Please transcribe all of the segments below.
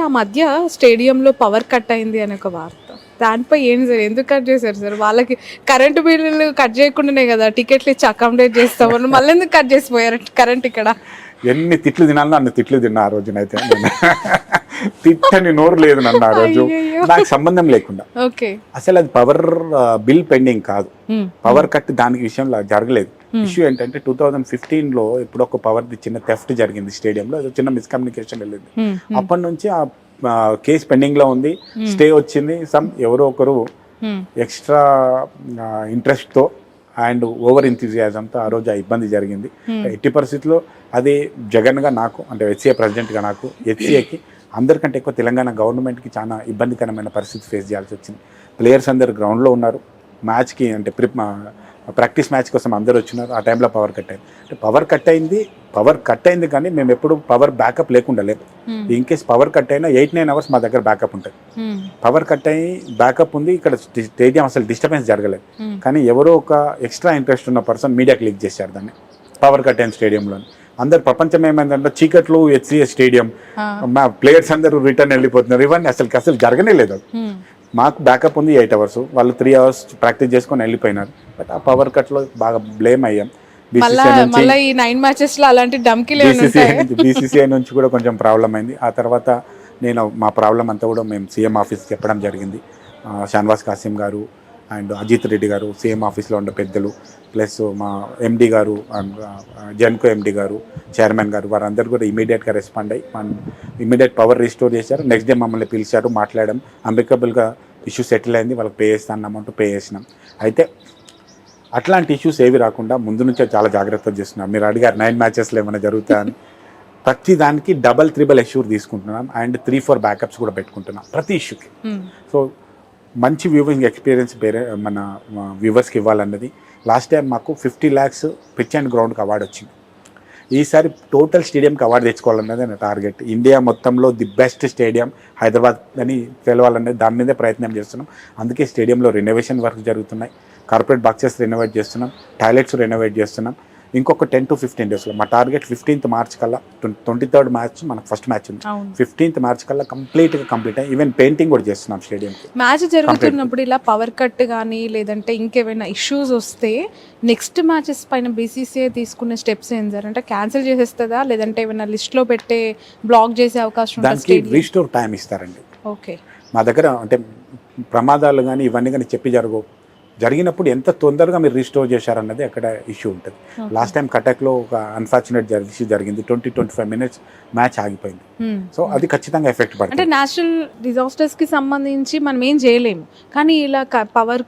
ఆ మధ్య స్టేడియంలో పవర్ కట్ అయింది అనే ఒక వార్త. దానిపై ఏం సార్ ఎందుకు కట్ చేశారు సార్? వాళ్ళకి కరెంటు బిల్లులు కట్ చేయకుండానే కదా టికెట్లు ఇచ్చి అకామిడేట్ చేస్తామని మళ్ళీ ఎందుకు కట్ చేసిపోయారు కరెంట్ ఇక్కడ? ఎన్ని తిట్లు తినాలో అన్ని తిట్లు తిన్నా ఆ రోజునైతే తిట్టని నోరు లేదు నన్ను ఆ రోజు. నాకు సంబంధం లేకుండా. ఓకే. అసలు అది పవర్ బిల్ పెండింగ్ కాదు. పవర్ కట్ దానికి విషయంలో జరగలేదు. ఇష్యూ ఏంటంటే టూ థౌజండ్ ఫిఫ్టీన్లో ఇప్పుడు ఒక పవర్ చిన్న థెఫ్ట్ జరిగింది స్టేడియంలో. ఏదో చిన్న మిస్కమ్యూనికేషన్ వెళ్ళింది. అప్పటి నుంచి ఆ కేసు పెండింగ్లో ఉంది. స్టే వచ్చింది. సమ్ ఎవరో ఒకరు ఎక్స్ట్రా ఇంట్రెస్ట్తో అండ్ ఓవర్తో ఆ రోజు ఆ ఇబ్బంది జరిగింది. ఎట్టి పరిస్థితుల్లో అది జగన్గా నాకు అంటే హెచ్సిఏ ప్రెసిడెంట్గా నాకు హెచ్సిఏకి అందరికంటే ఎక్కువ తెలంగాణ గవర్నమెంట్కి చాలా ఇబ్బందికరమైన పరిస్థితి ఫేస్ చేయాల్సి వచ్చింది. ప్లేయర్స్ అందరు గ్రౌండ్లో ఉన్నారు. మ్యాచ్కి అంటే ప్రిప్ ప్రాక్టీస్ మ్యాచ్ కోసం అందరు వచ్చినారు. ఆ టైంలో పవర్ కట్ అయింది. అంటే పవర్ కట్ అయింది పవర్ కట్ అయింది కానీ మేము ఎప్పుడు పవర్ బ్యాకప్ లేకుండా లేదు. ఇన్ కేస్ పవర్ కట్ అయినా ఎయిట్ నైన్ అవర్స్ మా దగ్గర బ్యాకప్ ఉంటుంది. పవర్ కట్ అయ్యి బ్యాకప్ ఉంది. ఇక్కడ స్టేడియం అసలు డిస్టర్బెన్స్ జరగలేదు. కానీ ఎవరో ఒక ఎక్స్ట్రా ఇంట్రెస్ట్ ఉన్న పర్సన్ మీడియా క్లిక్ చేశారు దాన్ని. పవర్ కట్ అయిన స్టేడియంలో అందరు ప్రపంచం ఏమైందంటే చీకట్లు హెచ్సిఎస్ స్టేడియం మా ప్లేయర్స్ అందరూ రిటర్న్ వెళ్ళిపోతున్నారు. ఇవన్నీ అసలు అసలు జరగనే లేదు. అది మాకు బ్యాకప్ ఉంది ఎయిట్ అవర్స్. వాళ్ళు త్రీ అవర్స్ ప్రాక్టీస్ చేసుకొని వెళ్ళిపోయినారు. బట్ ఆ పవర్ కట్లో బాగా బ్లేమ్ అయ్యాం. బీసీసీఐ నుంచి కూడా కొంచెం ప్రాబ్లం అయింది. ఆ తర్వాత నేను మా ప్రాబ్లం అంతా కూడా మేము సీఎం ఆఫీస్కి చెప్పడం జరిగింది. షాన్వాస్ కాసిం గారు అండ్ అజిత్ రెడ్డి గారు సీఎం ఆఫీస్లో ఉండే పెద్దలు ప్లస్ మా ఎండి గారు అండ్ జెన్కో ఎండి గారు చైర్మన్ గారు వారందరూ కూడా ఇమీడియట్గా రెస్పాండ్ అయ్యి మన ఇమీడియట్ పవర్ రిస్టోర్ చేశారు. నెక్స్ట్ డే మమ్మల్ని పిలిచారు మాట్లాడడం అంబికబుల్గా ఇష్యూ సెటిల్ అయింది వాళ్ళకి పే చేస్తాను అమౌంట్ పే చేసినాం. అయితే అట్లాంటి ఇష్యూస్ ఏవి రాకుండా ముందు నుంచే చాలా జాగ్రత్తలు చేస్తున్నాం. మీరు అడిగారు నైన్ మ్యాచెస్లో ఏమైనా జరుగుతాయని ప్రతి దానికి డబల్ త్రిబుల్ ఎష్యూర్ తీసుకుంటున్నాం. అండ్ త్రీ ఫోర్ బ్యాకప్స్ కూడా పెట్టుకుంటున్నాం ప్రతి ఇష్యూకి. సో మంచి వ్యూవింగ్ ఎక్స్పీరియన్స్ పేరే మన వ్యూవర్స్కి ఇవ్వాలన్నది. లాస్ట్ టైం మాకు ఫిఫ్టీ ల్యాక్స్ పిచ్ అండ్ గ్రౌండ్కి అవార్డు వచ్చింది. ఈసారి టోటల్ స్టేడియంకి అవార్డు తెచ్చుకోవాలన్నది నా టార్గెట్ ఇండియా మొత్తంలో ది బెస్ట్ స్టేడియం హైదరాబాద్ అని తెలవాలనేది దాని మీదే ప్రయత్నం చేస్తున్నాం. అందుకే స్టేడియంలో రెనోవేషన్ వర్క్ జరుగుతున్నాయి. కార్పొరేట్ బాక్సెస్ రెనోవేట్ చేస్తున్నాం. టాయిలెట్స్ రెనోవేట్ చేస్తున్నాం. ఇంకొక టెన్ టు ఫిఫ్టీన్ డేస్లో మా టార్గెట్ ఫిఫ్టీన్త్ మార్చ్ కల్లా ట్వంటీ థర్డ్ మ్యాచ్ మనకు ఫస్ట్ మ్యాచ్ ఉంది. ఫిఫ్టీన్త్ మార్చ్ కల్లా కంప్లీట్గా కంప్లీట్ అయ్యి ఈవెన్ పెయింటింగ్ కూడా చేస్తున్నాం స్టేడియంకి మ్యాచ్ జరుగుతున్నప్పుడు ఇలా పవర్ కట్ కానీ లేదంటే ఇంకేమైనా ఇష్యూస్ వస్తే నెక్స్ట్ మ్యాచెస్ పైన బీసీసీఐ తీసుకునే స్టెప్స్ ఏం సార్? అంటే క్యాన్సిల్ చేసేస్తుందా? లేదంటే ఏమైనా లిస్ట్లో పెట్టే బ్లాక్ చేసే అవకాశం దానికి స్టేడియం రీస్టోర్ టైం ఇస్తారండి. ఓకే మా దగ్గర అంటే ప్రమాదాలు కానీ ఇవన్నీ కానీ చెప్పి జరగవు. జరిగినప్పుడు ఎంత తొందరగా మీరు రీస్టోర్ చేశారన్నది అక్కడ ఇష్యూ ఉంటుంది. లాస్ట్ టైం కటక్లో ఒక అన్ఫార్చునేట్ ఇష్యూ జరిగింది. Twenty twenty five minutes match ఆగిపోయింది. సో అది ఖచ్చితంగా ఎఫెక్ట్ అంటే పడుతుంది నేషనల్ డిజాస్టర్స్కి సంబంధించి మనం ఏం చేయలేము. కానీ ఇలా పవర్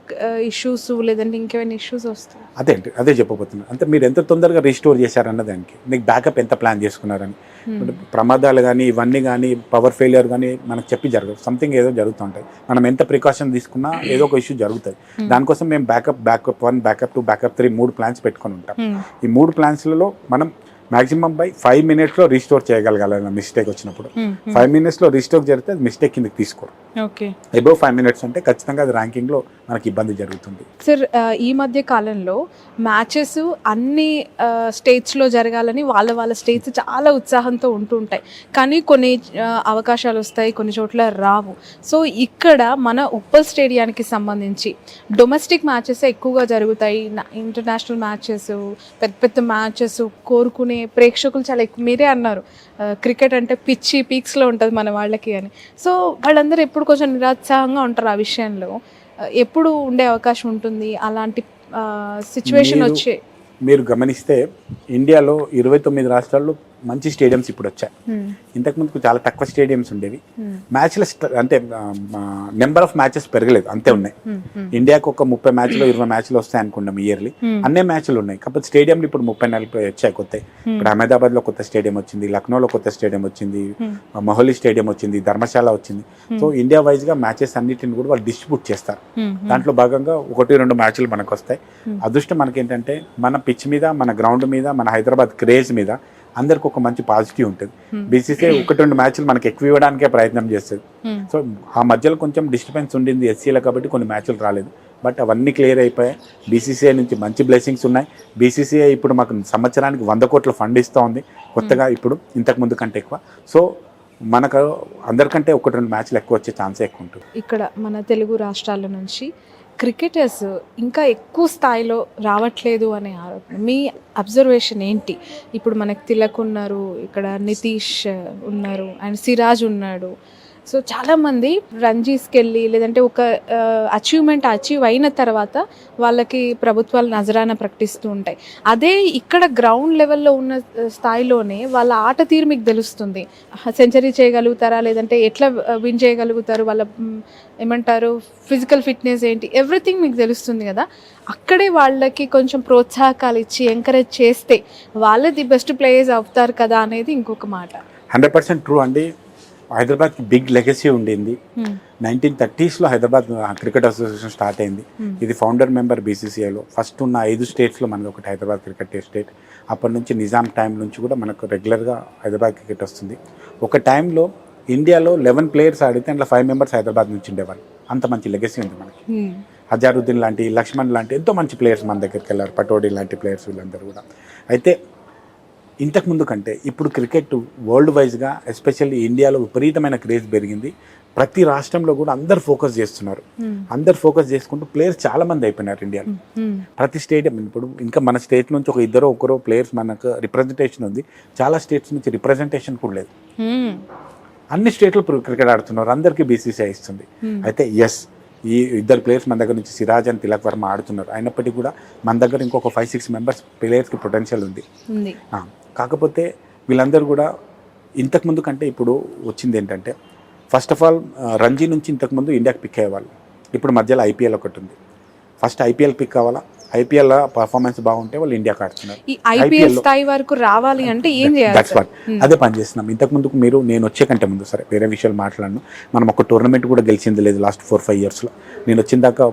ఇష్యూస్ లేదంటే ఇంకేమైనా ఇష్యూస్ వస్తాయి? అదే అదే చెప్పబోతున్నాను అంటే మీరు ఎంత తొందరగా రీస్టోర్ చేశారన్న దానికి. మీకు బ్యాకప్ ఎంత ప్లాన్ చేసుకున్నారని. ఇప్పుడు ప్రమాదాలు కానీ ఇవన్నీ కానీ పవర్ ఫెయిలియర్ కానీ మనకు చెప్పి జరగదు సంథింగ్ ఏదో జరుగుతుంటాయి మనం ఎంత ప్రికాషన్ తీసుకున్నా ఏదో ఒక ఇష్యూ జరుగుతుంది. దానికోసం మేము backup backup one backup two backup three మూడు ప్లాన్స్ పెట్టుకొని ఉంటాం. ఈ మూడు ప్లాన్స్లలో మనం మాక్సిమం బై ఫైవ్ మినిట్స్లో రీస్టోర్ చేయగలగాలి మిస్టేక్ వచ్చినప్పుడు. ఫైవ్ మినిట్స్లో రీస్టోర్ జరిగితే అది మిస్టేక్ కిందకి తీసుకోరు. ఓకే. అబౌవ్ ఫైవ్ మినిట్స్ అంటే ఖచ్చితంగా అది ర్యాంకింగ్లో మనకి ఇబ్బంది జరుగుతుంది. సార్ ఈ మధ్య కాలంలో మ్యాచెస్ అన్ని స్టేట్స్లో జరగాలని వాళ్ళ వాళ్ళ స్టేట్స్ చాలా ఉత్సాహంతో ఉంటుంటాయి కానీ కొన్ని అవకాశాలు వస్తాయి కొన్ని చోట్ల రావు. సో ఇక్కడ మన ఉప్పల్ స్టేడియానికి సంబంధించి డొమెస్టిక్ మ్యాచెస్ ఎక్కువగా జరుగుతాయి. ఇంటర్నేషనల్ మ్యాచెస్ పెద్ద పెద్ద మ్యాచెస్ కోరుకునే ప్రేక్షకులు చాలా ఎక్కువ మీరే అన్నారు. క్రికెట్ అంటే పిచ్చి పీక్స్లో ఉంటుంది మన వాళ్ళకి అని. సో వాళ్ళందరూ ఎప్పుడు కొంచెం నిరుత్సాహంగా ఉంటారు ఆ విషయంలో. ఎప్పుడు ఉండే అవకాశం ఉంటుంది? అలాంటి సిచ్యువేషన్ వచ్చే మీరు గమనిస్తే ఇండియాలో ఇరవై తొమ్మిది రాష్ట్రాల్లో మంచి స్టేడియంస్ ఇప్పుడు వచ్చాయి. Hmm. ఇంతకుముందుకు చాలా తక్కువ స్టేడియంస్ ఉండేవి. Hmm. మ్యాచ్ల అంటే నెంబర్ ఆఫ్ మ్యాచెస్ పెరగలేదు. అంతే ఉన్నాయి. Hmm. Hmm. ఇండియాకు ఒక ముప్పై మ్యాచ్లు ఇరవై మ్యాచ్లు వస్తాయి అనుకున్నాం ఇయర్లీ. అన్నే మ్యాచ్లు ఉన్నాయి. కాకపోతే స్టేడియంలు ఇప్పుడు ముప్పై నలభై వచ్చాయి కొత్త. ఇప్పుడు అహ్మదాబాద్లో కొత్త స్టేడియం వచ్చింది. లక్నోలో కొత్త స్టేడియం వచ్చింది. మొహలీ స్టేడియం వచ్చింది. ధర్మశాల వచ్చింది. సో ఇండియా వైజ్గా మ్యాచెస్ అన్నిటిని కూడా వాళ్ళు డిస్ట్రిబ్యూట్ చేస్తారు. దాంట్లో భాగంగా ఒకటి రెండు మ్యాచ్లు మనకు వస్తాయి. అదృష్టం మనకేంటంటే మన పిచ్ మీద మన గ్రౌండ్ మీద మన హైదరాబాద్ క్రేజ్ మీద అందరికి ఒక మంచి పాజిటివ్ ఉంటుంది. బీసీసీ ఒకటి రెండు మ్యాచ్లు మనకి ఎక్కువ ఇవ్వడానికే ప్రయత్నం చేస్తుంది. Hmm. సో ఆ మధ్యలో కొంచెం డిస్టర్బెన్స్ ఉండింది ఎస్సీలో కాబట్టి కొన్ని మ్యాచ్లు రాలేదు. బట్ అవన్నీ క్లియర్ అయిపోయాయి. బీసీసీఐ నుంచి మంచి బ్లెస్సింగ్స్ ఉన్నాయి. బీసీసీఐ ఇప్పుడు మాకు సంవత్సరానికి వంద కోట్ల ఫండ్ ఇస్తూ ఉంది. కొత్తగా ఇప్పుడు ఇంతకు ముందు కంటే ఎక్కువ. సో మనకు అందరికంటే ఒకటి రెండు మ్యాచ్లు ఎక్కువ వచ్చే ఛాన్సే ఎక్కువ ఉంటుంది. ఇక్కడ మన తెలుగు రాష్ట్రాల నుంచి క్రికెటర్స్ ఇంకా ఎక్కువ స్థాయిలో రావట్లేదు అనే ఆరోపణ. మీ అబ్జర్వేషన్ ఏంటి? ఇప్పుడు మనకు తిలక్ ఉన్నారు ఇక్కడ నితీష్ ఉన్నారు అండ్ సిరాజ్ ఉన్నాడు. సో చాలామంది రంజీస్కి వెళ్ళి లేదంటే ఒక అచీవ్మెంట్ అచీవ్ అయిన తర్వాత వాళ్ళకి ప్రభుత్వాలు నజరాన ప్రకటిస్తూ ఉంటాయి. అదే ఇక్కడ గ్రౌండ్ లెవెల్లో ఉన్న స్థాయిలోనే వాళ్ళ ఆట తీరు మీకు తెలుస్తుంది. సెంచరీ చేయగలుగుతారా? లేదంటే ఎట్లా విన్ చేయగలుగుతారు? వాళ్ళ ఏమంటారు? ఫిజికల్ ఫిట్నెస్ ఏంటి? ఎవ్రీథింగ్ మీకు తెలుస్తుంది కదా? అక్కడే వాళ్ళకి కొంచెం ప్రోత్సాహకాలు ఇచ్చి ఎంకరేజ్ చేస్తే వాళ్ళే ది బెస్ట్ ప్లేయర్స్ అవుతారు కదా? అనేది ఇంకొక మాట. హండ్రెడ్ పర్సెంట్ ట్రూ అండి. హైదరాబాద్కి బిగ్ లెగసీ ఉండింది. Hmm. నైన్టీన్ థర్టీస్లో హైదరాబాద్ క్రికెట్ అసోసియేషన్ స్టార్ట్ అయింది. Hmm. ఇది ఫౌండర్ మెంబర్ బీసీసీఐలో. ఫస్ట్ ఉన్న ఐదు స్టేట్స్లో మనకి ఒకటి హైదరాబాద్ క్రికెట్ స్టేట్. అప్పటి నుంచి నిజాం టైం నుంచి కూడా మనకు రెగ్యులర్గా హైదరాబాద్ క్రికెట్ వస్తుంది. ఒక టైంలో ఇండియాలో లెవెన్ ప్లేయర్స్ ఆడితే అందులో ఫైవ్ మెంబర్స్ హైదరాబాద్ నుంచి ఉండేవాళ్ళు. అంత మంచి లెగసీ ఉంది మనకి. Hmm. హజారుద్దీన్ లాంటి లక్ష్మణ్ లాంటి ఎంతో మంచి ప్లేయర్స్ మన దగ్గరికి వెళ్ళారు. పటోడి లాంటి ప్లేయర్స్ వీళ్ళందరూ కూడా. అయితే ఇంతకు ముందు కంటే ఇప్పుడు క్రికెట్ వరల్డ్ వైజ్గా ఎస్పెషల్లీ ఇండియాలో విపరీతమైన క్రేజ్ పెరిగింది. ప్రతి రాష్ట్రంలో కూడా అందరు ఫోకస్ చేస్తున్నారు. Hmm. అందరు ఫోకస్ చేసుకుంటూ ప్లేయర్స్ చాలా మంది అయిపోయినారు ఇండియాలో. Hmm. ప్రతి స్టేడియం ఇప్పుడు ఇంకా మన స్టేట్ నుంచి ఒక ఇద్దరు ఒకరు ప్లేయర్స్ మనకు రిప్రజెంటేషన్ ఉంది. చాలా స్టేట్స్ నుంచి రిప్రజెంటేషన్ కూడా లేదు. Hmm. అన్ని స్టేట్లు క్రికెట్ ఆడుతున్నారు. అందరికీ బీసీసీ ఇస్తుంది. Hmm. అయితే ఎస్ ఈ ఇద్దరు ప్లేయర్స్ మన దగ్గర నుంచి సిరాజ్ అండ్ తిలక్ వర్మ ఆడుతున్నారు. అయినప్పటికీ కూడా మన దగ్గర ఇంకొక ఫైవ్ సిక్స్ మెంబర్స్ ప్లేయర్స్కి పొటెన్షియల్ ఉంది. కాకపోతే వీళ్ళందరూ కూడా ఇంతకుముందు కంటే ఇప్పుడు వచ్చింది ఏంటంటే ఫస్ట్ ఆఫ్ ఆల్ రంజీ నుంచి ఇంతకుముందు ఇండియాకి పిక్ అయ్యేవాళ్ళు. ఇప్పుడు మధ్యలో ఐపీఎల్ ఒకటి ఉంది. ఫస్ట్ ఐపీఎల్ పిక్ కావాలా? ఐపీఎల్ పర్ఫార్మెన్స్ బాగుంటే వాళ్ళు ఇండియాకి ఆడుతున్నారు. ఐపీఎల్ స్థాయి వరకు రావాలి అంటే ఏం చేయాలి వాట్ అదే పని చేస్తున్నాం. ఇంతకు ముందుకు మీరు నేను వచ్చే కంటే ముందు సరే వేరే విషయాలు మాట్లాడను. మనం ఒక టోర్నమెంట్ కూడా గెలిచింది లేదు లాస్ట్ ఫోర్ ఫైవ్ ఇయర్స్లో నేను వచ్చిన దాకా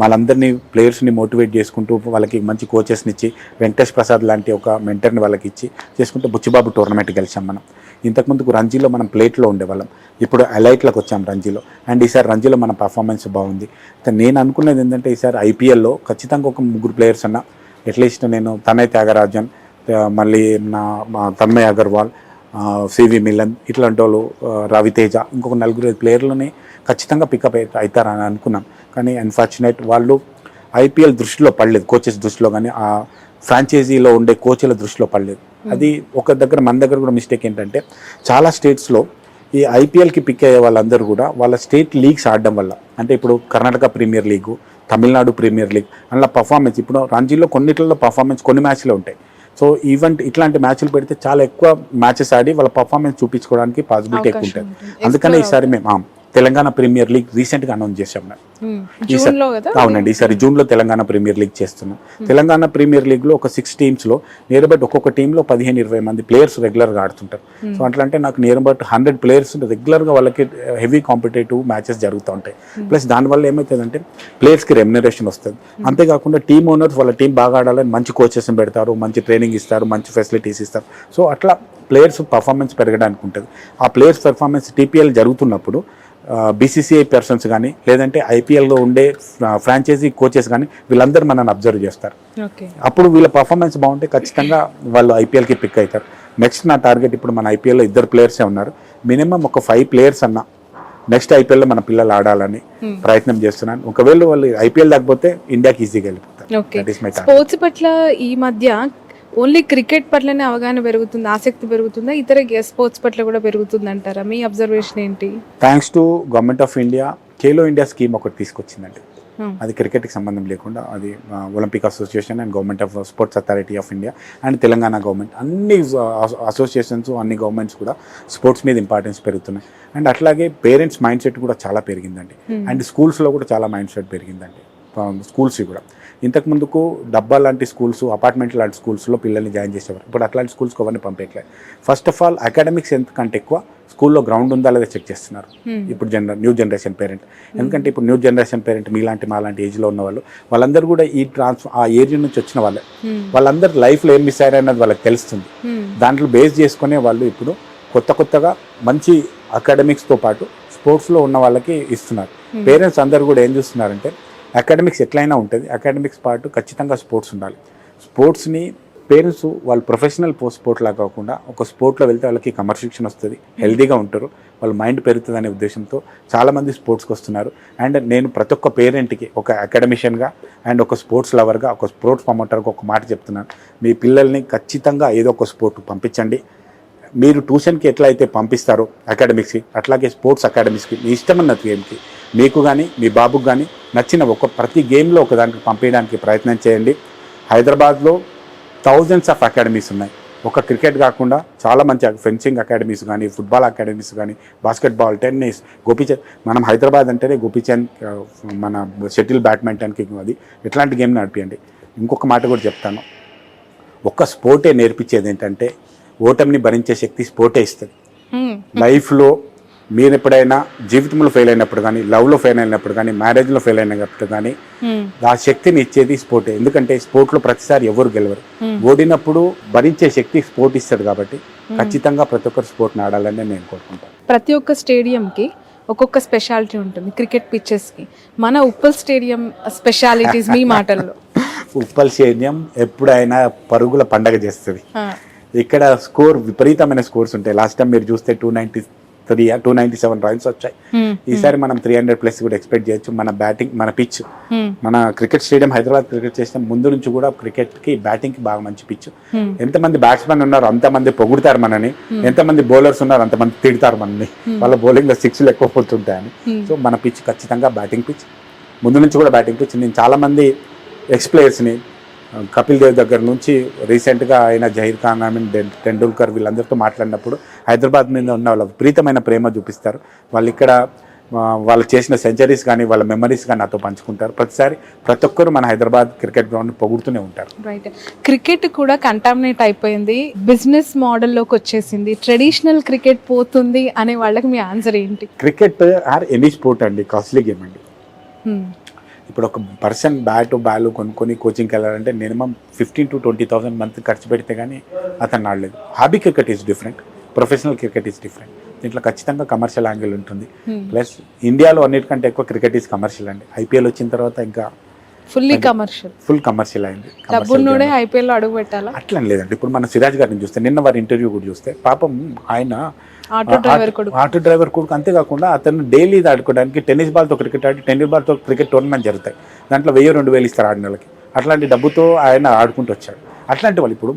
వాళ్ళందరినీ ప్లేయర్స్ని మోటివేట్ చేసుకుంటూ వాళ్ళకి మంచి కోచెస్ని ఇచ్చి వెంకటేష్ ప్రసాద్ లాంటి ఒక మెంటర్ని వాళ్ళకి ఇచ్చి చేసుకుంటే బుచ్చిబాబు టోర్నమెంట్ గెలిచాం మనం. ఇంతకుముందుకు రంజీలో మనం ప్లేట్లో ఉండేవాళ్ళం. ఇప్పుడు అలైట్లకు వచ్చాం రంజీలో. అండ్ ఈసారి రంజీలో మన పర్ఫార్మెన్స్ బాగుంది. నేను అనుకున్నది ఏంటంటే ఈసారి ఐపీఎల్లో ఖచ్చితంగా ఒక ముగ్గురు ప్లేయర్స్ అన్న అట్లీస్ట్ నేను తనయ్ త్యాగరాజన్ మళ్ళీ నా మా తన్మయ్ అగర్వాల్ సివి మిలన్ ఇట్లాంటి వాళ్ళు రవితేజ ఇంకొక నలుగురు ఐదు ప్లేయర్లని ఖచ్చితంగా పికప్ అవుతారని అనుకున్నాం. కానీ అన్ఫార్చునేట్ వాళ్ళు ఐపీఎల్ దృష్టిలో పడలేదు కోచెస్ దృష్టిలో కానీ ఆ ఫ్రాంచైజీలో ఉండే కోచ్ల దృష్టిలో పడలేదు. అది ఒక దగ్గర మన దగ్గర కూడా మిస్టేక్ ఏంటంటే చాలా స్టేట్స్లో ఈ ఐపీఎల్కి పిక్ అయ్యే వాళ్ళందరూ కూడా వాళ్ళ స్టేట్ లీగ్స్ ఆడడం వల్ల అంటే ఇప్పుడు Karnataka premier league Tamil Nadu premier league అందులో పర్ఫార్మెన్స్ ఇప్పుడు రంజీలో కొన్నిట్లలో పర్ఫార్మెన్స్ కొన్ని మ్యాచ్లు ఉంటాయి. సో ఈవెంట్ ఇట్లాంటి మ్యాచ్లు పెడితే చాలా ఎక్కువ మ్యాచెస్ ఆడి వాళ్ళ పర్ఫార్మెన్స్ చూపించుకోవడానికి పాసిబిలిటీ ఎక్కువ ఉంటుంది. అందుకనే ఈసారి మేము ఆ, తెలంగాణ ప్రీమియర్ లీగ్ రీసెంట్గా అనౌన్స్ చేసాం ఈసారి- జూన్లో కదా? అవునండి ఈసారి జూన్లో తెలంగాణ ప్రీమియర్ లీగ్ చేస్తున్నాం. తెలంగాణ ప్రీమియర్ లీగ్లో ఒక సిక్స్ టీమ్స్లో నియర్ బట్ ఒక్కొక్క టీంలో పదిహేను ఇరవై మంది ప్లేయర్స్ రెగ్యులర్గా ఆడుతుంటారు. సో అట్లా అంటే నాకు నియర్ బట్ హండ్రెడ్ ప్లేయర్స్ రెగ్యులర్గా వాళ్ళకి హెవీ కాంపిటేటివ్ మ్యాచెస్ జరుగుతూ ఉంటాయి. ప్లస్ దానివల్ల ఏమవుతుందంటే ప్లేయర్స్కి రెమ్యునరేషన్ వస్తుంది. అంతేకాకుండా టీమ్ ఓనర్స్ వాళ్ళ టీం బాగా ఆడాలని మంచి కోచెస్ని పెడతారు మంచి ట్రైనింగ్ ఇస్తారు మంచి ఫెసిలిటీస్ ఇస్తారు. సో అట్లా ప్లేయర్స్ పర్ఫార్మెన్స్ పెరగడానికి ఉంటుంది. ఆ ప్లేయర్స్ పర్ఫార్మెన్స్ టీపీఎల్ జరుగుతున్నప్పుడు బీసీసీఐ పర్సన్స్ కానీ లేదంటే ఐపీఎల్లో ఉండే ఫ్రాంచైజీ కోచెస్ కానీ వీళ్ళందరూ మనల్ని అబ్జర్వ్ చేస్తారు. అప్పుడు వీళ్ళ పర్ఫార్మెన్స్ బాగుంటే ఖచ్చితంగా వాళ్ళు ఐపీఎల్కి పిక్ అవుతారు. నెక్స్ట్ నా టార్గెట్ ఇప్పుడు మన ఐపీఎల్లో ఇద్దరు ప్లేయర్సే ఉన్నారు. మినిమం ఒక ఫైవ్ ప్లేయర్స్ అన్న నెక్స్ట్ ఐపీఎల్లో మన పిల్లలు ఆడాలని ప్రయత్నం చేస్తున్నాను. ఒకవేళ వాళ్ళు ఐపీఎల్ లేకపోతే ఇండియాకి ఈజీగా వెళ్ళిపోతారు. స్పోర్ట్స్ పట్ల ఈ మధ్య ఓన్లీ క్రికెట్ పట్లనే అవగాహన పెరుగుతుంది ఆసక్తి పెరుగుతుందా? ఇతర స్పోర్ట్స్ పట్ల కూడా పెరుగుతుంది అంటారా మీ అబ్జర్వేషన్ ఏంటి? Thanks to government of India Khelo India scheme ఒకటి తీసుకొచ్చిందండి. Hmm. అది క్రికెట్కి సంబంధం లేకుండా అది Olympic association and government of sports authority of India and Telangana government అన్ని అసోసియేషన్స్ అన్ని గవర్నమెంట్స్ కూడా స్పోర్ట్స్ మీద ఇంపార్టెన్స్ పెరుగుతున్నాయి. అండ్ అట్లాగే పేరెంట్స్ మైండ్ సెట్ కూడా చాలా పెరిగిందండి. అండ్ స్కూల్స్లో కూడా చాలా మైండ్ సెట్ పెరిగిందండి స్కూల్స్ కూడా. ఇంతకు ముందుకు డబ్బా లాంటి స్కూల్స్ అపార్ట్మెంట్ లాంటి స్కూల్స్లో పిల్లల్ని జాయిన్ చేసేవారు. ఇప్పుడు అట్లాంటి స్కూల్స్కి ఎవరిని పంపించలేదు ఫస్ట్ ఆఫ్ ఆల్ అకాడమిక్స్ ఎంత కంటే ఎక్కువ స్కూల్లో గ్రౌండ్ ఉందా లేదా చెక్ చేస్తున్నారు. ఇప్పుడు జనర న్యూ జనరేషన్ పేరెంట్ ఎందుకంటే ఇప్పుడు న్యూ జనరేషన్ పేరెంట్ మీలాంటి మాలాంటి ఏజ్లో ఉన్న వాళ్ళు వాళ్ళందరూ కూడా ఈ ట్రాన్స్ ఆ ఏజ్ నుంచి వచ్చిన వాళ్ళే. వాళ్ళందరూ లైఫ్లో ఏం మిస్ అయ్యారు అన్నది వాళ్ళకి తెలుస్తుంది. దాంట్లో బేస్ చేసుకునే వాళ్ళు ఇప్పుడు కొత్త కొత్తగా మంచి అకాడమిక్స్తో పాటు స్పోర్ట్స్లో ఉన్న వాళ్ళకి ఇస్తున్నారు. పేరెంట్స్ అందరూ కూడా ఏం చూస్తున్నారంటే అకాడమిక్స్ ఎట్లయినా ఉంటుంది. అకాడమిక్స్ పాటు ఖచ్చితంగా స్పోర్ట్స్ ఉండాలి. స్పోర్ట్స్ని పేరెంట్స్ వాళ్ళు ప్రొఫెషనల్ స్పోర్ట్ లాగా కాకుండా ఒక స్పోర్ట్లో వెళ్తే వాళ్ళకి కమర్షిక్షన్ వస్తుంది. హెల్దీగా ఉంటారు. వాళ్ళ మైండ్ పెరుగుతుంది అనే ఉద్దేశంతో చాలామంది స్పోర్ట్స్కి వస్తున్నారు. అండ్ నేను ప్రతి ఒక్క పేరెంట్కి ఒక అకాడమిషియన్గా అండ్ ఒక స్పోర్ట్స్ లవర్గా ఒక స్పోర్ట్స్ ప్రమోటర్గా ఒక మాట చెప్తున్నాను. మీ పిల్లల్ని ఖచ్చితంగా ఏదో ఒక స్పోర్ట్ పంపించండి. మీరు ట్యూషన్కి ఎట్లా అయితే పంపిస్తారో అకాడమిక్స్కి అట్లాగే స్పోర్ట్స్ అకాడమిక్స్కి మీ ఇష్టమన్న గేమ్కి మీకు కానీ మీ బాబుకి కానీ నచ్చిన ఒక ప్రతి గేమ్లో ఒక దానికి పంపించడానికి ప్రయత్నం చేయండి. హైదరాబాద్లో థౌజండ్స్ ఆఫ్ అకాడమీస్ ఉన్నాయి. ఒక క్రికెట్ కాకుండా చాలా మంచి ఫెన్సింగ్ అకాడమీస్ కానీ ఫుట్బాల్ అకాడమీస్ కానీ బాస్కెట్బాల్ టెన్నిస్ గోపిచంద్ మనం హైదరాబాద్ అంటేనే గోపిచంద్ మన షటిల్ బ్యాడ్మింటన్కి అది. ఎట్లాంటి గేమ్ నడిపియండి ఇంకొక మాట కూడా చెప్తాను. ఒక్క స్పోర్టే నేర్పించేది ఏంటంటే ఓటమిని భరించే శక్తి స్పోర్టే ఇస్తుంది. లైఫ్లో మీరు ఎప్పుడైనా జీవితంలో ఫెయిల్ అయినప్పుడు కానీ లవ్లో ఫెయిల్ అయినప్పుడు కానీ మ్యారేజ్లో ఫెయిల్ అయినప్పుడు కానీ. ఆ శక్తిని ఇచ్చేది స్పోర్టే ఎందుకంటే స్పోర్ట్లో ప్రతిసారి ఎవరు గెలవరు. ఓడినప్పుడు భరించే శక్తి స్పోర్ట్ ఇస్తుంది కాబట్టి ఖచ్చితంగా ప్రతి ఒక్కరు స్పోర్ట్ని ఆడాలని నేను కోరుకుంటాను. ప్రతి ఒక్క స్టేడియంకి ఒక్కొక్క స్పెషాలిటీ ఉంటుంది. క్రికెట్ పిచ్చెస్కి మన ఉప్పల్ స్టేడియం స్పెషాలిటీస్ మీ మాటల్లో. ఉప్పల్ స్టేడియం ఎప్పుడైనా పరుగుల పండగ చేస్తుంది. ఇక్కడ స్కోర్ విపరీతమైన స్కోర్స్ ఉంటాయి. లాస్ట్ టైం మీరు చూస్తే two ninety three two ninety seven runs వచ్చాయి. ఈసారి మనం త్రీ హండ్రెడ్ ప్లస్ కూడా ఎక్స్పెక్ట్ చేయొచ్చు. మన బ్యాటింగ్ మన పిచ్. మన క్రికెట్ స్టేడియం హైదరాబాద్ క్రికెట్ చేసిన ముందు నుంచి కూడా క్రికెట్కి బ్యాటింగ్కి బాగా మంచి పిచ్. ఎంతమంది బ్యాట్స్మెన్ ఉన్నారు అంతమంది పొగుడుతారు మనని. ఎంతమంది బౌలర్స్ ఉన్నారు అంతమంది తిడతారు మనని. వాళ్ళ బౌలింగ్లో సిక్స్లు ఎక్కువ పోతుంటాయని. సో మన పిచ్ ఖచ్చితంగా బ్యాటింగ్ పిచ్ ముందు నుంచి కూడా బ్యాటింగ్ పిచ్ నేను చాలామంది ఎక్స్ ప్లేయర్స్ని కపిల్ దేవ్ దగ్గర నుంచి రీసెంట్గా అయిన జహీర్ ఖాన్ ఐ మీన్ టెండూల్కర్ వీళ్ళందరితో మాట్లాడినప్పుడు హైదరాబాద్ మీద ఉన్న వాళ్ళ విపరీతమైన ప్రేమ చూపిస్తారు. వాళ్ళు ఇక్కడ వాళ్ళు చేసిన సెంచరీస్ కానీ వాళ్ళ మెమరీస్ కానీ నాతో పంచుకుంటారు. ప్రతిసారి ప్రతి ఒక్కరు మన హైదరాబాద్ క్రికెట్ గ్రౌండ్ పొగుడుతూనే ఉంటారు. రైట్. క్రికెట్ కూడా కంటామినేట్ అయిపోయింది. బిజినెస్ మోడల్లోకి వచ్చేసింది. ట్రెడిషనల్ క్రికెట్ పోతుంది అనే వాళ్ళకి మీ ఆన్సర్ ఏంటి? క్రికెట్ ఆర్ ఎనీ స్పోర్ట్ అండి కాస్ట్లీ గేమ్ అండి. ఇప్పుడు ఒక పర్సన్ బ్యాట్ బాల్ కొనుక్కొని కోచింగ్కి వెళ్ళాలంటే minimum fifteen to twenty thousand month ఖర్చు పెడితే కానీ అతను ఆడలేదు. Hobby cricket is different professional cricket is different దీంట్లో ఖచ్చితంగా కమర్షియల్ యాంగిల్ ఉంటుంది. Hmm. ప్లస్ ఇండియాలో అన్నిటికంటే ఎక్కువ క్రికెట్ ఈస్ కమర్షియల్ అండి. ఐపీఎల్ వచ్చిన తర్వాత ఇంకా ఫుల్లీ కమర్షియల్ ఫుల్ కమర్షియల్ అయింది. డబ్బున్నోడే. ఐపీఎల్ అడుగు పెట్టాలా? అట్లా లేదండి. ఇప్పుడు మన సిరాజ్ గారిని చూస్తే నిన్న వారి ఇంటర్వ్యూ కూడా చూస్తే పాపం ఆయన ఆటో డ్రైవర్ కొడుకు. అంతేకాకుండా అతను డైలీ ఆడుకోవడానికి టెన్నిస్ బాల్తో క్రికెట్ ఆడి టెన్నిస్ బాల్తో క్రికెట్ టోర్నమెంట్ జరుగుతాయి. దాంట్లో వెయ్యి రెండు వేలు ఇస్తారు ఆడిన వాళ్ళకి అట్లాంటి డబ్బుతో ఆయన ఆడుకుంటూ వచ్చాడు. అట్లాంటి వాళ్ళు ఇప్పుడు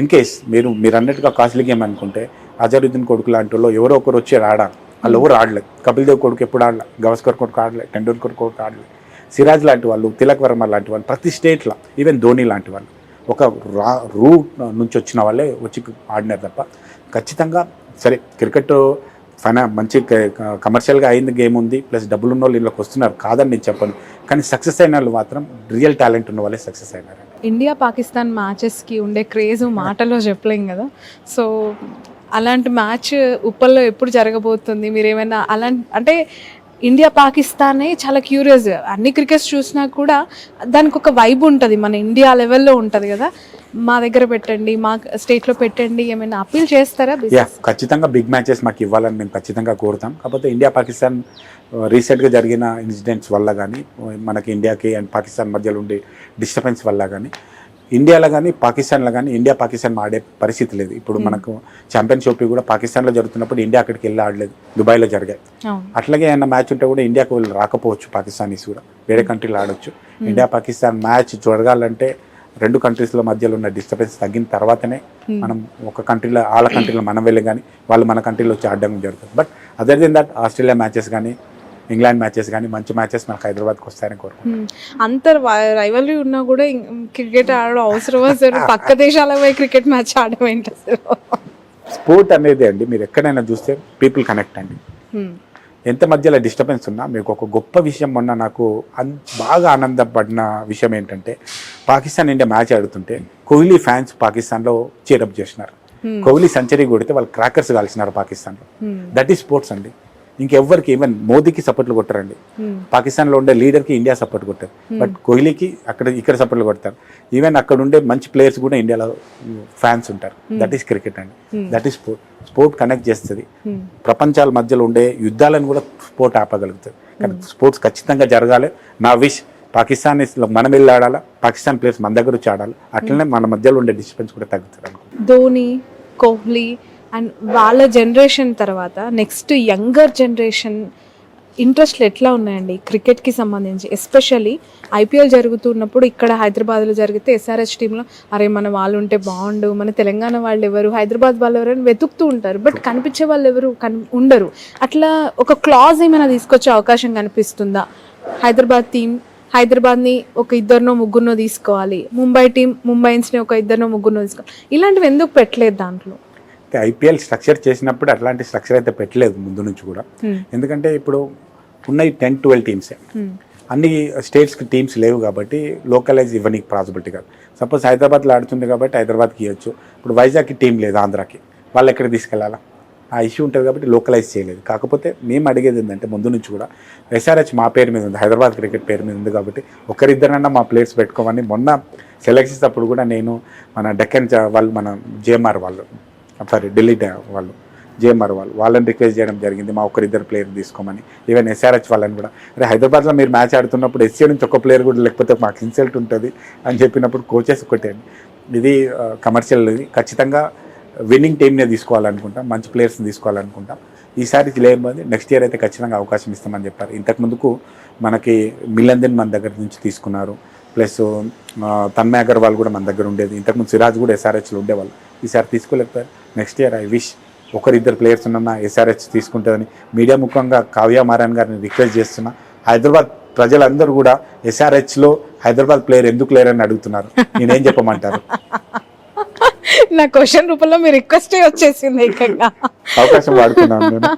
ఇన్ కేస్ మీరు మీరు అన్నట్టుగా కాస్ట్లీ గేమ్ అనుకుంటే అజరుద్దీన్ కొడుకు లాంటి వాళ్ళు ఎవరో ఒకరు వచ్చి ఆడాలి వాళ్ళు ఎవరు ఆడలేదు. కపిల్ దేవ్ కొడుకు ఎప్పుడు ఆడలే గవస్కర్ కొడుకు ఆడలే టెండూల్కర్ కొడుకు ఆడలే. సిరాజ్ లాంటి వాళ్ళు తిలక్ వర్మ లాంటి వాళ్ళు ప్రతి స్టేట్లో ఈవెన్ ధోని లాంటి వాళ్ళు ఒక రా రూట్ నుంచి వచ్చిన వాళ్ళే వచ్చి ఆడినారు తప్ప ఖచ్చితంగా సరే క్రికెట్ ఫైనా మంచి కమర్షియల్గా అయింది గేమ్ ఉంది ప్లస్ డబ్బులు ఉన్న వాళ్ళు ఇంట్లోకి వస్తున్నారు కాదని నేను చెప్పను. కానీ సక్సెస్ అయిన వాళ్ళు మాత్రం రియల్ టాలెంట్ ఉన్న వాళ్ళే సక్సెస్ అయినారు ఇండియా పాకిస్తాన్ మ్యాచెస్కి ఉండే క్రేజ్ మాటలో చెప్పలేం కదా. సో అలాంటి మ్యాచ్ ఉప్పల్లో ఎప్పుడు జరగబోతుంది? మీరు ఏమైనా అలాంటి అంటే ఇండియా పాకిస్తానే చాలా క్యూరియస్. అన్ని క్రికెట్స్ చూసినా కూడా దానికి ఒక వైబ్ ఉంటుంది. మన ఇండియా లెవెల్లో ఉంటుంది కదా. మా దగ్గర పెట్టండి మా స్టేట్లో పెట్టండి ఏమైనా అప్పీల్ చేస్తారా ఖచ్చితంగా బిగ్ మ్యాచెస్ మాకు ఇవ్వాలని మేము ఖచ్చితంగా కోరుతాం. కాకపోతే ఇండియా పాకిస్తాన్ uh, రీసెంట్గా జరిగిన ఇన్సిడెంట్స్ వల్ల కానీ మనకి ఇండియాకి అండ్ పాకిస్తాన్ మధ్యలో ఉండే డిస్టర్బెన్స్ వల్ల కానీ ఇండియాలో కానీ పాకిస్తాన్లో కానీ ఇండియా పాకిస్తాన్ ఆడే పరిస్థితి లేదు. ఇప్పుడు మనకు ఛాంపియన్ ట్రోఫీ కూడా పాకిస్తాన్లో జరుగుతున్నప్పుడు ఇండియా అక్కడికి వెళ్ళి ఆడలేదు. దుబాయ్లో జరిగాయి. అట్లాగే ఏమన్నా మ్యాచ్ ఉంటే కూడా ఇండియాకు వీళ్ళు రాకపోవచ్చు పాకిస్తానీస్ కూడా. వేరే కంట్రీలో ఆడొచ్చు. ఇండియా పాకిస్తాన్ మ్యాచ్ జరగాలంటే రెండు కంట్రీస్ల మధ్యలో ఉన్న డిస్టర్బెన్స్ తగ్గిన తర్వాతనే మనం ఒక కంట్రీలో వాళ్ళ కంట్రీలో మనం వెళ్ళి కానీ వాళ్ళు మన కంట్రీలో వచ్చి ఆడడం జరుగుతుంది. But other than that Australia matches కానీ ఇంగ్లాండ్ మ్యాచెస్ కానీ మంచి మ్యాచెస్ మనకు హైదరాబాద్కి వస్తాయని కోరుకుంటున్నాం Hmm. అంత రైవల్రీ ఉన్నా కూడా క్రికెట్ ఆడడం అవసరమా సార్ పక్క దేశాలకు పోయి క్రికెట్ మ్యాచ్ ఆడడం ఏంటి స్పోర్ట్ అనేది అండి మీరు ఎక్కడైనా చూస్తే పీపుల్ కనెక్ట్ అండి. ఎంత మధ్యలో డిస్టర్బెన్స్ ఉన్నా మీకు ఒక గొప్ప విషయం మొన్న నాకు బాగా ఆనందపడిన విషయం ఏంటంటే పాకిస్తాన్ ఇండియా మ్యాచ్ ఆడుతుంటే కోహ్లీ ఫ్యాన్స్ పాకిస్తాన్లో చేరప్ చేసినారు. కోహ్లీ సెంచరీ కొడితే వాళ్ళు క్రాకర్స్ కాల్చినారు పాకిస్తాన్లో. దట్ ఈస్ స్పోర్ట్స్ అండి ఇంకెవ్వరికి ఈవెన్ మోదీకి సపోర్ట్లు కొట్టారండి. Hmm. పాకిస్తాన్లో ఉండే లీడర్కి ఇండియా సపోర్ట్ కొట్టారు. బట్ కోహ్లీకి అక్కడ ఇక్కడ సపోర్ట్లు కొడతారు. ఈవెన్ అక్కడ ఉండే మంచి ప్లేయర్స్ కూడా ఇండియాలో ఫ్యాన్స్ ఉంటారు. దట్ ఈస్ క్రికెట్ అండి. That is sport sport connect చేస్తుంది. Hmm. ప్రపంచాల మధ్యలో ఉండే యుద్ధాలను కూడా స్పోర్ట్ ఆపగలుగుతుంది. కానీ స్పోర్ట్స్ ఖచ్చితంగా జరగాలి. నా విష్ పాకిస్తాన్ మనం వెళ్ళి ఆడాలా పాకిస్తాన్ ప్లేయర్స్ మన దగ్గర వచ్చి ఆడాలి. అట్లనే మన మధ్యలో ఉండే డిస్టర్బెన్స్ కూడా తగ్గుతుంది అనుకుంటున్నాను. ధోని కోహ్లీ అండ్ వాళ్ళ జనరేషన్ తర్వాత నెక్స్ట్ యంగర్ జనరేషన్ ఇంట్రెస్ట్లు ఎట్లా ఉన్నాయండి? క్రికెట్కి సంబంధించి ఎస్పెషల్లీ ఐపీఎల్ జరుగుతున్నప్పుడు ఇక్కడ హైదరాబాద్లో జరిగితే ఎస్ఆర్హెచ్ టీంలో అరే మన వాళ్ళు ఉంటే బాగుండు మన తెలంగాణ వాళ్ళు ఎవరు హైదరాబాద్ వాళ్ళు ఎవరు అని వెతుకుతూ ఉంటారు. బట్ కనిపించే వాళ్ళు ఎవరు కన్ ఉండరు. అట్లా ఒక క్లాజ్ ఏమైనా తీసుకొచ్చే అవకాశం కనిపిస్తుందా? హైదరాబాద్ టీం హైదరాబాద్ని ఒక ఇద్దరినో ముగ్గురునో తీసుకోవాలి. ముంబై టీం ముంబైన్స్ని ఒక ఇద్దరినో ముగ్గురునో తీసుకోవాలి ఇలాంటివి ఎందుకు పెట్టలేదు దాంట్లో? ఐపీఎల్ స్ట్రక్చర్ చేసినప్పుడు అట్లాంటి స్ట్రక్చర్ అయితే పెట్టలేదు ముందు నుంచి కూడా. ఎందుకంటే ఇప్పుడు ఉన్నాయి టెన్ ట్వెల్వ్ టీమ్సే. అన్ని స్టేట్స్కి టీమ్స్ లేవు కాబట్టి లోకలైజ్ ఇవ్వడానికి పాసిబిలిటీ కాదు. సపోజ్ హైదరాబాద్లో ఆడుతుంది కాబట్టి హైదరాబాద్కి ఇవ్వచ్చు ఇప్పుడు వైజాగ్కి టీం లేదు ఆంధ్రాకి. వాళ్ళు ఎక్కడ తీసుకెళ్ళాలా ఆ ఇష్యూ ఉంటుంది కాబట్టి లోకలైజ్ చేయలేదు. కాకపోతే మేము అడిగేది ఏంటంటే ముందు నుంచి కూడా ఎస్ఆర్హెచ్ మా పేరు మీద ఉంది. హైదరాబాద్ క్రికెట్ పేరు మీద ఉంది కాబట్టి ఒకరిద్దరన్నా మా ప్లేయర్స్ పెట్టుకోమని మొన్న సెలక్షన్స్ అప్పుడు కూడా నేను మన డెక్కన్ వాళ్ళు మన జేఎంఆర్ వాళ్ళు సారీ ఢిల్లీ వాళ్ళు. జేఎంఆర్ వాళ్ళు. వాళ్ళని రిక్వెస్ట్ చేయడం జరిగింది. మా ఒక్కరిద్దరు ప్లేయర్ తీసుకోమని. ఈవెన్ ఎస్ఆర్హెచ్ వాళ్ళని కూడా. అరే హైదరాబాద్లో మీరు మ్యాచ్ ఆడుతున్నప్పుడు ఎస్సీ నుంచి ఒక్క ప్లేయర్ కూడా లేకపోతే మాకు ఇన్సల్ట్ ఉంటుంది అని చెప్పినప్పుడు కోచెస్ ఒకటే ఇది కమర్షియల్ ఇది. ఖచ్చితంగా విన్నింగ్ టీమ్నే తీసుకోవాలనుకుంటాం. మంచి ప్లేయర్స్ని తీసుకోవాలనుకుంటాం. ఈసారి లేకపోతే నెక్స్ట్ ఇయర్ అయితే ఖచ్చితంగా అవకాశం ఇస్తామని చెప్పారు. ఇంతకు ముందుకు మనకి మిలందన్ మన దగ్గర నుంచి తీసుకున్నారు. ప్లస్ తన్మయ్ అగర్వాల్ కూడా మన దగ్గర ఉండేది. ఇంతకుముందు సిరాజ్ కూడా ఎస్ఆర్హెచ్లో ఉండేవాళ్ళు. ఈసారి తీసుకోలేకపోయారు. నెక్స్ట్ ఇయర్ ఐ విష్ ఒకరిద్దరు ప్లేయర్స్ ఉన్న ఎస్ఆర్హెచ్ తీసుకుంటుందని మీడియా ముఖ్యంగా కావ్య మారాన్ గారిని రిక్వెస్ట్ చేస్తున్నా. హైదరాబాద్ ప్రజలందరూ కూడా ఎస్ఆర్హెచ్లో హైదరాబాద్ ప్లేయర్ ఎందుకు లేరని అని అడుగుతున్నారు. నేనేం చెప్పమంటారు? నా క్వశ్చన్ రూపంలో మీ రిక్వెస్టే వచ్చేసింది ఏకంగా. అవకాశం వాడుకున్నాను నేను.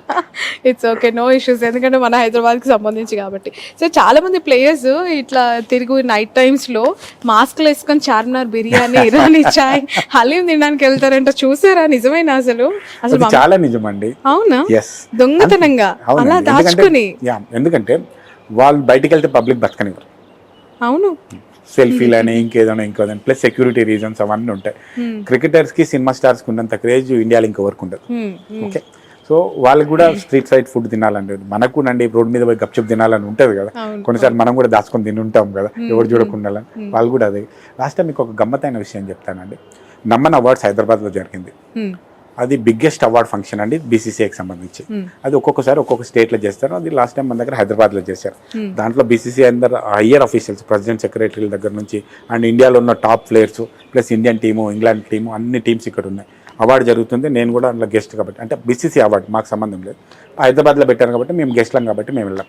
ఇట్స్ ఓకే నో ఇష్యూస్ ఎందుకంటే మన హైదరాబాద్కి సంబంధించి కాబట్టి. సో చాలా మంది ప్లేయర్స్ ఇట్లా తిరుగు నైట్ టైమ్స్లో మాస్క్లు వేసుకొని చార్మినార్ బిర్యానీ ఇరానీ చాయ్ హలీం తినడానికి వెళ్తారంట. చూసారా? నిజమేనా అసలు? అసలు చాలా నిజమండి. అవునా? దొంగతనంగా? అలా దాచుకుని? ఎందుకంటే వాళ్ళు బయటికి వెళ్తే పబ్లిక్ బతకనివ్వరు. అవును. సెల్ఫీలు అని ఇంకేదైనా ఇంకోదని ప్లస్ సెక్యూరిటీ రీజన్స్ అవన్నీ ఉంటాయి. Hmm. క్రికెటర్స్కి సినిమా స్టార్స్కి ఉన్నంత క్రేజ్ ఇండియాలో ఇంకెవరికి ఉండదు. Hmm, hmm. ఓకే సో వాళ్ళకి కూడా స్ట్రీట్ సైడ్ ఫుడ్ తినాలంటే మనకు కూడా అండి రోడ్ మీద పోయి గప్చుప్ తినాలని ఉంటుంది కదా. కొన్నిసార్లు మనం కూడా దాచుకొని తిని ఉంటాం కదా ఎవరు చూడకుండా వాళ్ళు కూడా అదే. లాస్ట్ టైం మీకు ఒక గమ్మతైన విషయం చెప్తానండి. నమ్మన్ అవార్డ్స్ హైదరాబాద్లో జరిగింది. Hmm. అది బిగ్గెస్ట్ అవార్డ్ ఫంక్షన్ అండి బీసీసీఐకి సంబంధించి. Hmm. అది ఒక్కొక్కసారి ఒక్కొక్క స్టేట్లో చేస్తారు. అది లాస్ట్ టైం మన దగ్గర హైదరాబాద్లో చేశారు. Hmm. దాంట్లో బీసీసీఐ అందరు హయ్యర్ అఫీషియల్స్ ప్రెసిడెంట్ సెక్రటరీల దగ్గర నుంచి అండ్ ఇండియాలో ఉన్న top players plus Indian team England team అన్ని టీమ్స్ ఇక్కడ ఉన్నాయి. అవార్డు జరుగుతుంది. నేను కూడా అందులో గెస్ట్ కాబట్టి అంటే బీసీసీ అవార్డు మాకు సంబంధం లేదు. హైదరాబాద్లో పెట్టాను కాబట్టి మేము గెస్ట్లం కాబట్టి మేము వెళ్ళాం.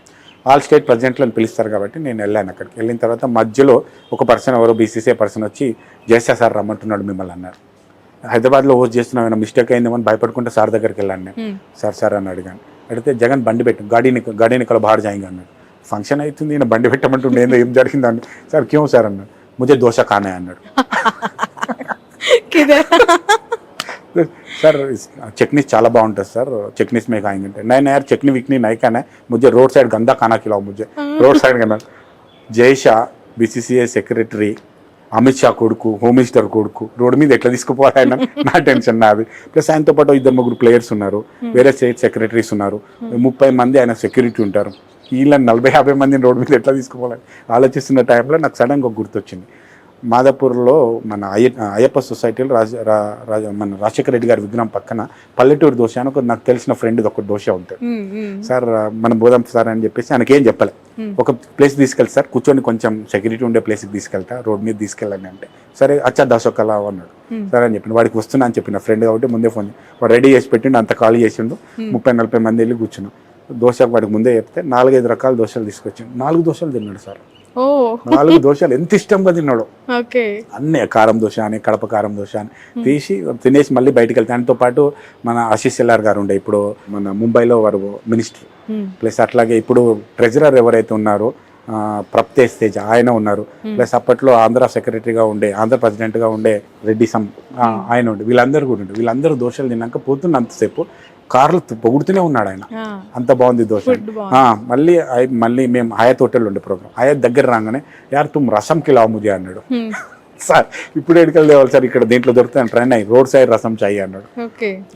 ఆల్ స్టేట్ ప్రెసిడెంట్లను పిలుస్తారు కాబట్టి నేను వెళ్ళాను అక్కడికి. వెళ్ళిన తర్వాత మధ్యలో ఒక పర్సన్ ఎవరో బీసీసీ పర్సన్ వచ్చి జేసా సార్ రమ్మంటున్నాడు మిమ్మల్ని అన్నారు. హైదరాబాద్లో హోస్ట్ చేస్తున్నాం ఏమైనా మిస్టేక్ అయిందేమో భయపడుకుంటే సార్ దగ్గరికి వెళ్ళాను నేను Hmm. సార్ సార్ అని అడిగాను అడిగితే జగన్ బండి పెట్టు గాడి నిక గాడి నికల బాహర్ జాయింగ్ అన్నాడు ఫంక్షన్ అవుతుంది ఈయన బండి పెట్టమంటుండే ఏందో ఏం జరిగిందండి సార్ క్యూ సార్ అన్నాడు ముజే దోశ కానే అన్నాడు కిదే సార్ చట్నీస్ చాలా బాగుంటుంది సార్ చట్నీస్ మే खाएंगे అంటే नहीं नहीं यार चटनी विकनी नहीं खाना है मुझे रोड साइड गंदा खाना खिलाओ मुझे రోడ్ అమిత్ షా కొడుకు హోమ్ మినిస్టర్ కొడుకు రోడ్డు మీద ఎట్లా తీసుకుపోవాలి ఆయన నా టెన్షన్ నాది. ప్లస్ ఆయనతో పాటు ఇద్దరు ముగ్గురు ప్లేయర్స్ ఉన్నారు వేరే స్టేట్ సెక్రటరీస్ ఉన్నారు. ముప్పై మంది ఆయన సెక్యూరిటీ ఉంటారు. వీళ్ళని నలభై యాభై మందిని రోడ్డు మీద ఎట్లా తీసుకోవాలి ఆలోచిస్తున్న టైంలో నాకు సడన్గా గుర్తొచ్చింది. మాదాపూర్లో మన అయ్య అయ్యప్ప సొసైటీలో రాజ రాజ- మన రాజశేఖర రెడ్డి గారి విగ్రహం పక్కన పల్లెటూరు దోశ అని ఒక నాకు తెలిసిన ఫ్రెండ్ ఒక దోశ ఉంటుంది hmm. సార్ మన బోధం సార్ అని చెప్పేసి ఆయనకి ఏం చెప్పలే. ఒక ప్లేస్ తీసుకెళ్తా సార్ కూర్చొని కొంచెం సెక్యూరిటీ ఉండే ప్లేస్కి తీసుకెళ్తా రోడ్ మీద తీసుకెళ్ళండి అంటే. సరే అచ్చా దశొక్కలా అన్నాడు. సరే అని చెప్పిన వాడికి వస్తున్నా అని చెప్పిన ఫ్రెండ్ కాబట్టి ముందే ఫోన్ వాడు రెడీ చేసి పెట్టిండు అంత ఖాళీ చేసిండు. ముప్పై నలభై మంది వెళ్ళి కూర్చున్నాం. దోశకు వాడికి ముందే చెప్తే నాలుగైదు రకాల దోశలు తీసుకొచ్చిండు నాలుగు దోశలు తిన్నాడు సార్. నాలుగు దోశలు ఎంత ఇష్టంగా తిన్నాడు. అన్నీ కారం దోశ అని కడప కారం దోశ అని తీసి తినేసి మళ్ళీ బయటికి వెళ్తే దానితో పాటు మన ఆశీష్ ఎల్ఆర్ గారు ఉండే ఇప్పుడు మన ముంబైలో వారు మినిస్టర్. ప్లస్ అట్లాగే ఇప్పుడు ట్రెజరర్ ఎవరైతే ఉన్నారో ప్రప్తేజ్ తేజ్ ఆయన ఉన్నారు. ప్లస్ అప్పట్లో ఆంధ్ర సెక్రటరీగా ఉండే ఆంధ్ర ప్రెసిడెంట్గా ఉండే రెడ్డి సమ్ ఆయన ఉండే. వీళ్ళందరూ కూడా ఉండే. వీళ్ళందరూ దోశలు తిన్నాక పోతున్నంతసేపు కార్లు పొగుడుతూనే ఉన్నాడు ఆయన. అంత బాగుంది దోశ మళ్ళీ మళ్ళీ మేము హయాత్ హోటల్ ఉండే ప్రోగ్రామ్ హయాత్ దగ్గర రాగానే యార్ తుమ్ రసం కిలావు ముజే అన్నాడు. Hmm. సార్ ఇప్పుడు ఎడికల్ తేవాలి సార్ ఇక్కడ దీంట్లో దొరుకుతాను ట్రైన్ అయ్యి రోడ్ సైడ్ రసం చాయ్ అన్నాడు.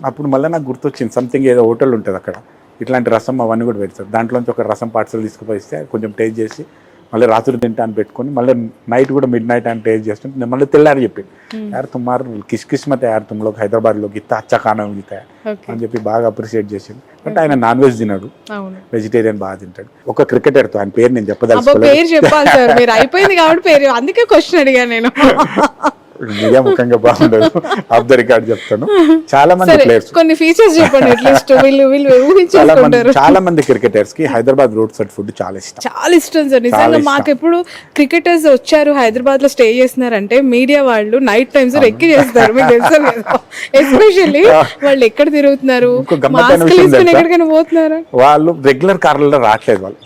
అప్పుడు మళ్ళీ నాకు గుర్తొచ్చింది. సంథింగ్ ఏదో హోటల్ ఉంటుంది అక్కడ. ఇట్లాంటి రసం అవన్నీ కూడా పెడతారు. దాంట్లోంచి ఒక రసం పార్సల్ తీసుకుపోయిస్తే కొంచెం టేస్ట్ చేసి మళ్ళీ రాత్రి తింటా అని పెట్టుకొని మళ్ళీ నైట్ కూడా మిడ్ నైట్ అని టేస్ట్ చేస్తుంటే మళ్ళీ తెల్లారి చెప్పింది యార్ తుమ్మారు కిస్ కిస్మత్ యార్ తుమ్ లోగ్ హైదరాబాద్లో గిత్త అచ్చా ఖానా అని చెప్పి బాగా అప్రిషియేట్ చేసింది బట్ ఆయన నాన్ వెజ్ అవును. వెజిటేరియన్ బాగా తింటాడు. ఒక క్రికెటర్తో ఆయన పేరు నేను చెప్పదలుచుకోలేదు. పేరు చెప్పాలి సార్. మీరు అయిపోయింది కాబట్టి పేరు. అందుకే క్వశ్చన్ అడిగా నేను. మీడియా ముఖంగా బాగుండదు. ఆఫ్ ద రికార్డ్ చెప్తాను. చాలా మంది ప్లేయర్స్ కొన్ని ఫీచర్స్ చెప్పండి అట్లీస్ట్ వీళ్ళు వీళ్ళు చాలా మంది చాలా మంది క్రికెటర్స్కి హైదరాబాద్ రోడ్ సైడ్ ఫుడ్ చాలా ఇష్టం. చాలా ఇష్టం సార్. నిజంగా. మాకు ఎప్పుడు క్రికెటర్స్ వచ్చారు హైదరాబాద్లో స్టే చేస్తున్నారంటే మీడియా వాళ్ళు నైట్ టైమ్స్ ఎక్కి చేస్తారు మీకు తెలుసు ఎస్పెషల్లీ వాళ్ళు ఎక్కడ తిరుగుతున్నారు? ఎక్కడికైనా పోతున్నారు? వాళ్ళు రెగ్యులర్ కార్లలో రావట్లేదు వాళ్ళు.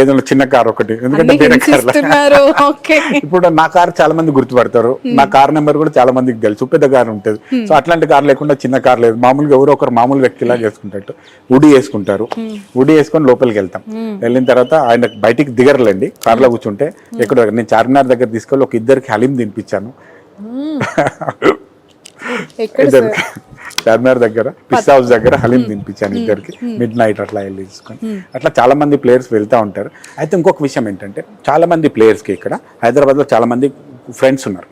ఏదైనా చిన్న కార్ ఒకటి. ఎందుకంటే వేరే కార్ల. ఇప్పుడు నా కార్ చాలా మంది గుర్తుపడతారు. నా కార్ నెంబర్ కూడా చాలా మందికి తెలుసు. పెద్ద కార్ ఉంటుంది. సో అట్లాంటి కార్ లేకుండా చిన్న కార్ లేదు. మామూలుగా ఎవరో ఒకరు మామూలు వ్యక్తిలా చేసుకుంటారు. ఉడి వేసుకుంటారు. ఉడి వేసుకొని లోపలికి వెళ్తాం. వెళ్ళిన తర్వాత ఆయన బయటికి దిగరలేండి. కార్లో కూర్చుంటే ఎక్కడ నేను చార్మినార్ దగ్గర తీసుకెళ్ళి ఒక ఇద్దరికి హలీం తినిపించాను. ఇద్దరికి. చార్మినార్ దగ్గర పిస్ హౌస్ దగ్గర హలీం తినిపించాను ఇద్దరికి. మిడ్ నైట్ అట్లా వెళ్ళి తీసుకొని. అట్లా చాలా మంది ప్లేయర్స్ వెళ్తా ఉంటారు. అయితే ఇంకొక విషయం ఏంటంటే చాలా మంది players కి ఇక్కడ హైదరాబాద్లో చాలా మంది ఫ్రెండ్స్ ఉన్నారు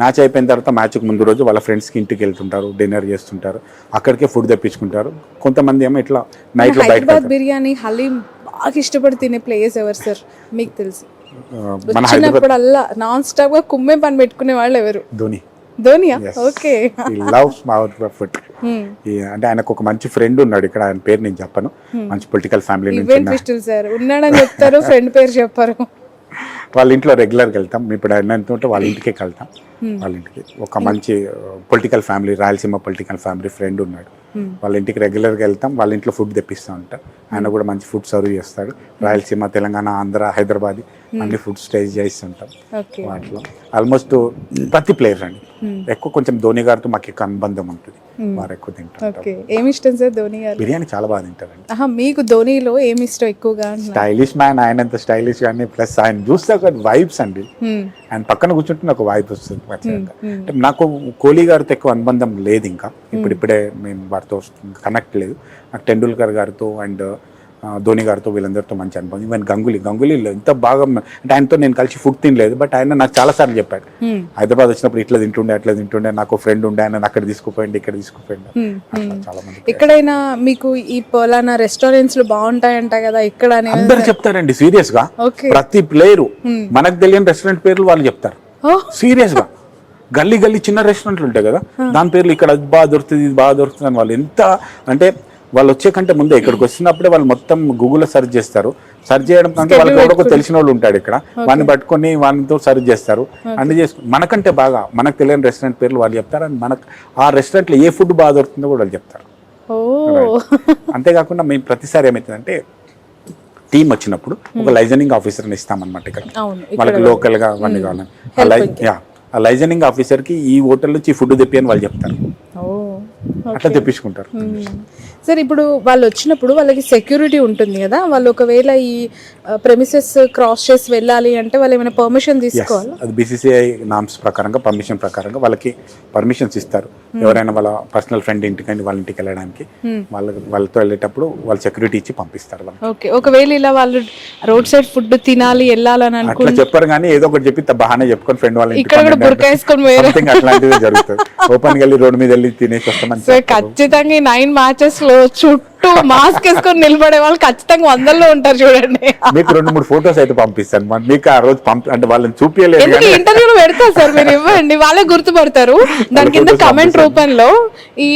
మ్యాచ్ అయిపోయిన తర్వాత మ్యాచ్కి ముందు రోజు వాళ్ళ ఫ్రెండ్స్కి ఇంటికి వెళ్తుంటారు డిన్నర్ చేస్తుంటారు అక్కడికే ఫుడ్ తెప్పించుకుంటారు. కొంతమంది ఏమో ఇట్లా నైట్లో బయట హైదరాబాద్ బిర్యానీ హలీం బాగా ఇష్టపడి తినే ప్లేయర్స్ ఎవరు సార్ మీకు తెలుసు. మన హైదరాబాద్ వచ్చినప్పుడల్లా నాన్ స్టాప్గా కుమ్మే పని పెట్టుకునే వాళ్ళు ఎవరు? ధోని. ధోనియా? ఓకే. లవ్స్ అవర్ ఫుడ్ అంటే ఆయనకు ఒక మంచి ఫ్రెండ్ ఉన్నాడు. ఇక్కడ ఆయన పేరు నేను చెప్పను. మంచి పొలిటికల్ ఫ్యామిలీ నుంచి సార్ ఉన్నాడని చెప్తారు ఫ్రెండ్ పేరు చెప్పారు. వాళ్ళ ఇంట్లో రెగ్యులర్గా వెళ్తాం. ఇప్పుడు ఆయన ఎంత ఉంటే వాళ్ళ ఇంటికే వెళ్తాం వాళ్ళ ఇంటికి. ఒక మంచి political family Rayalaseema political family friend ఉన్నాడు. వాళ్ళ ఇంటికి రెగ్యులర్గా వెళ్తాం వాళ్ళ ఇంట్లో ఫుడ్ తెప్పిస్తూ ఉంటాం ఆయన కూడా మంచి ఫుడ్ సర్వ్ చేస్తాడు. రాయలసీమ తెలంగాణ ఆంధ్ర హైదరాబాద్ అన్ని ఫుడ్ స్టే చేస్తుంటాం వాటిలో. ఆల్మోస్ట్ ప్రతి ప్లేయర్ అండి. ఎక్కువ కొంచెం ధోని గారితో మాకు ఎక్కువ అనుబంధం ఉంటుంది. వారు ఎక్కువ తింటారు ఓకే ఏమి ఇష్టం సార్ ధోని గారు బిర్యానీ చాలా బాగా తింటారండి. మీకు ధోనిలో ఏమి ఇష్టం ఎక్కువగా స్టైలిష్ మ్యాన్ ఆయన అంత స్టైలిష్ కానీ ప్లస్ ఆయన చూస్తే ఒక వైబ్స్ అండి. Hmm. ఆయన పక్కన కూర్చుంటే నాకు వైబ్ వస్తుంది. అంటే నాకు కోహ్లీ గారితో ఎక్కువ అనుబంధం లేదు ఇంకా. ఇప్పుడు ఇప్పుడే మేము వారితో కనెక్ట్ లేదు. నాకు టెండూల్కర్ గారితో అండ్ ధోని గారితో వీళ్ళందరితో మంచి అనుభవం ఈవెన్ గంగులీ గంగులీలో ఎంత బాగా అంటే ఆయనతో నేను కలిసి ఫుడ్ తినలేదు బట్ ఆయన నాకు చాలా సార్లు చెప్పాడు. హైదరాబాద్ వచ్చినప్పుడు ఇట్లా తింటుండే అట్లా తింటుండే నాకు ఫ్రెండ్ ఉండే ఆయన అక్కడ తీసుకుపోయింది ఇక్కడ తీసుకుపోయింది చాలా మంది ఎక్కడైనా మీకు ఈ పలానా రెస్టారెంట్స్లో బాగుంటాయంట కదా ఇక్కడ అందరు చెప్తారండి సీరియస్గా ప్రతి ప్లేయరు మనకు తెలియని రెస్టారెంట్ పేర్లు వాళ్ళు చెప్తారు. సీరియస్గా గల్లీ గల్లీ చిన్న రెస్టారెంట్లు ఉంటాయి కదా? దాని పేర్లు ఇక్కడ అది బాగా దొరుకుతుంది ఇది బాగా దొరుకుతుంది అని వాళ్ళు ఎంత అంటే వాళ్ళు వచ్చే కంటే ముందే ఇక్కడికి వచ్చినప్పుడే వాళ్ళు మొత్తం గూగుల్లో సెర్చ్ చేస్తారు. సెర్చ్ చేయడం కంటే వాళ్ళకి ఎవరో ఒకరు తెలిసిన వాళ్ళు ఉంటాడు ఇక్కడ. వాడిని పట్టుకొని వానితో సెర్చ్ చేస్తారు. అన్ని చేసుకు మనకంటే బాగా మనకు తెలియని రెస్టారెంట్ పేర్లు వాళ్ళు చెప్తారు. అండ్ మనకు ఆ రెస్టారెంట్లో ఏ ఫుడ్ బాగా దొరుకుతుందో కూడా వాళ్ళు చెప్తారు. అంతేకాకుండా మేము ప్రతిసారి ఏమవుతుందంటే టీం వచ్చినప్పుడు ఒక లైజనింగ్ ఆఫీసర్ని ఇస్తామన్నమాట ఇక్కడ. వాళ్ళకి లోకల్గా అవన్నీ కావాలి ఆ లైజనింగ్ ఆఫీసర్కి ఈ హోటల్ నుంచి ఫుడ్ తెప్పి అని వాళ్ళు చెప్తారు. అట్లా తెప్పించుకుంటారు. సార్ ఇప్పుడు వాళ్ళు వచ్చినప్పుడు వాళ్ళకి సెక్యూరిటీ ఉంటుంది కదా? వాళ్ళు ఒకవేళ ఈ ప్రెమిసెస్ క్రాస్ చేసి వెళ్ళాలి అంటే వాళ్ళు ఏమైనా పర్మిషన్ తీసుకోవాలి? అది బీసీసీఐ నామ్స్ ప్రకారంగా పర్మిషన్ ప్రకారంగా వాళ్ళకి పర్మిషన్స్ ఇస్తారు. ఎవరైనా వాళ్ళ పర్సనల్ ఫ్రెండ్ ఇంటికి వాళ్ళ ఇంటికి వెళ్ళడానికి వాళ్ళకి వాళ్ళతో వెళ్ళేటప్పుడు వాళ్ళు సెక్యూరిటీ ఇచ్చి పంపిస్తారు ఓకే. ఒకవేళ ఇలా వాళ్ళు రోడ్ సైడ్ ఫుడ్ తినాలి వెళ్ళాలని అనుకో అట్లా చెప్పరు కానీ ఏదో ఒకటి చెప్పి బహానే చెప్పుకొని ఫ్రెండ్ వాళ్ళ. సంథింగ్ అట్లాంటిది జరుగుతుంది. ఓపెన్ వెళ్ళి రోడ్ మీద వెళ్ళి తినేసి వస్తామని సార్. ఖచ్చితంగా ఈ నైన్ మ్యాచెస్లో చుట్టూ మాస్క్ వేసుకొని నిలబడే వాళ్ళు ఖచ్చితంగా వందల్లో ఉంటారు చూడండి మీకు రెండు మూడు ఫొటోస్ అయితే పంపిస్తాను మీకు ఆ రోజు పంపి అంటే వాళ్ళని చూపించలేదు ఇంటర్వ్యూలో పెడతా సార్ మీరు ఇవ్వండి వాళ్ళే గుర్తుపడతారు దాని కింద కమెంట్. రూపంలో ఈ